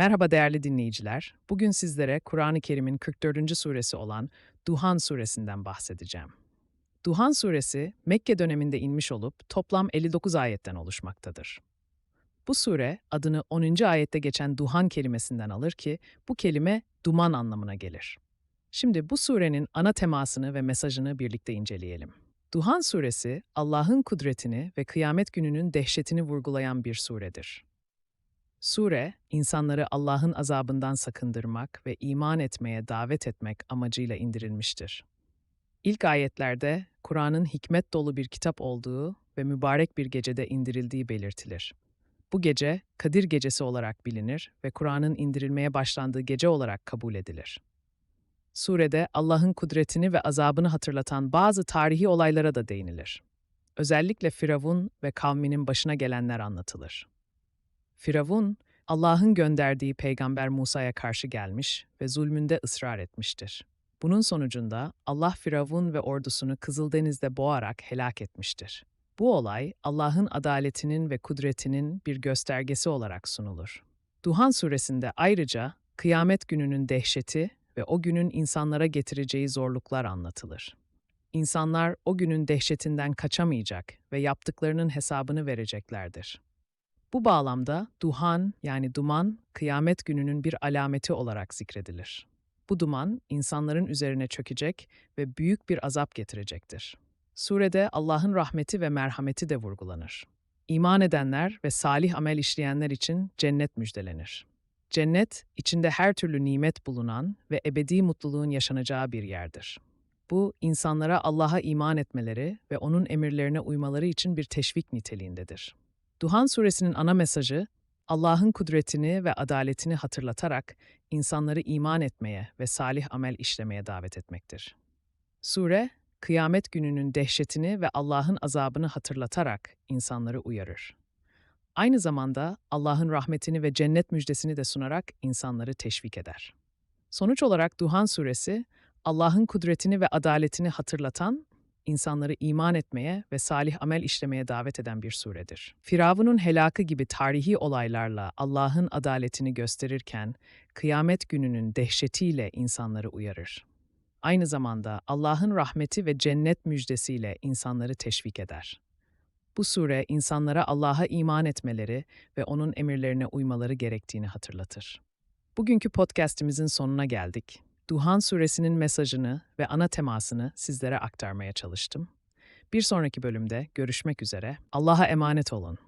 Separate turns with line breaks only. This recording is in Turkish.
Merhaba değerli dinleyiciler. Bugün sizlere Kur'an-ı Kerim'in 44. suresi olan Duhan suresinden bahsedeceğim. Duhan suresi Mekke döneminde inmiş olup toplam 59 ayetten oluşmaktadır. Bu sure adını 10. ayette geçen duhan kelimesinden alır ki bu kelime duman anlamına gelir. Şimdi bu surenin ana temasını ve mesajını birlikte inceleyelim. Duhan suresi Allah'ın kudretini ve kıyamet gününün dehşetini vurgulayan bir suredir. Sure, insanları Allah'ın azabından sakındırmak ve iman etmeye davet etmek amacıyla indirilmiştir. İlk ayetlerde Kur'an'ın hikmet dolu bir kitap olduğu ve mübarek bir gecede indirildiği belirtilir. Bu gece Kadir Gecesi olarak bilinir ve Kur'an'ın indirilmeye başlandığı gece olarak kabul edilir. Surede Allah'ın kudretini ve azabını hatırlatan bazı tarihi olaylara da değinilir. Özellikle Firavun ve kavminin başına gelenler anlatılır. Firavun, Allah'ın gönderdiği peygamber Musa'ya karşı gelmiş ve zulmünde ısrar etmiştir. Bunun sonucunda Allah Firavun ve ordusunu Kızıldeniz'de boğarak helak etmiştir. Bu olay Allah'ın adaletinin ve kudretinin bir göstergesi olarak sunulur. Duhan suresinde ayrıca kıyamet gününün dehşeti ve o günün insanlara getireceği zorluklar anlatılır. İnsanlar o günün dehşetinden kaçamayacak ve yaptıklarının hesabını vereceklerdir. Bu bağlamda duhan yani duman kıyamet gününün bir alameti olarak zikredilir. Bu duman insanların üzerine çökecek ve büyük bir azap getirecektir. Surede Allah'ın rahmeti ve merhameti de vurgulanır. İman edenler ve salih amel işleyenler için cennet müjdelenir. Cennet, içinde her türlü nimet bulunan ve ebedi mutluluğun yaşanacağı bir yerdir. Bu, insanlara Allah'a iman etmeleri ve O'nun emirlerine uymaları için bir teşvik niteliğindedir. Duhan suresinin ana mesajı, Allah'ın kudretini ve adaletini hatırlatarak insanları iman etmeye ve salih amel işlemeye davet etmektir. Sure, kıyamet gününün dehşetini ve Allah'ın azabını hatırlatarak insanları uyarır. Aynı zamanda Allah'ın rahmetini ve cennet müjdesini de sunarak insanları teşvik eder. Sonuç olarak Duhan suresi, Allah'ın kudretini ve adaletini hatırlatan insanları iman etmeye ve salih amel işlemeye davet eden bir suredir. Firavun'un helakı gibi tarihi olaylarla Allah'ın adaletini gösterirken, kıyamet gününün dehşetiyle insanları uyarır. Aynı zamanda Allah'ın rahmeti ve cennet müjdesiyle insanları teşvik eder. Bu sure insanlara Allah'a iman etmeleri ve onun emirlerine uymaları gerektiğini hatırlatır. Bugünkü podcast'imizin sonuna geldik. Duhan suresinin mesajını ve ana temasını sizlere aktarmaya çalıştım. Bir sonraki bölümde görüşmek üzere. Allah'a emanet olun.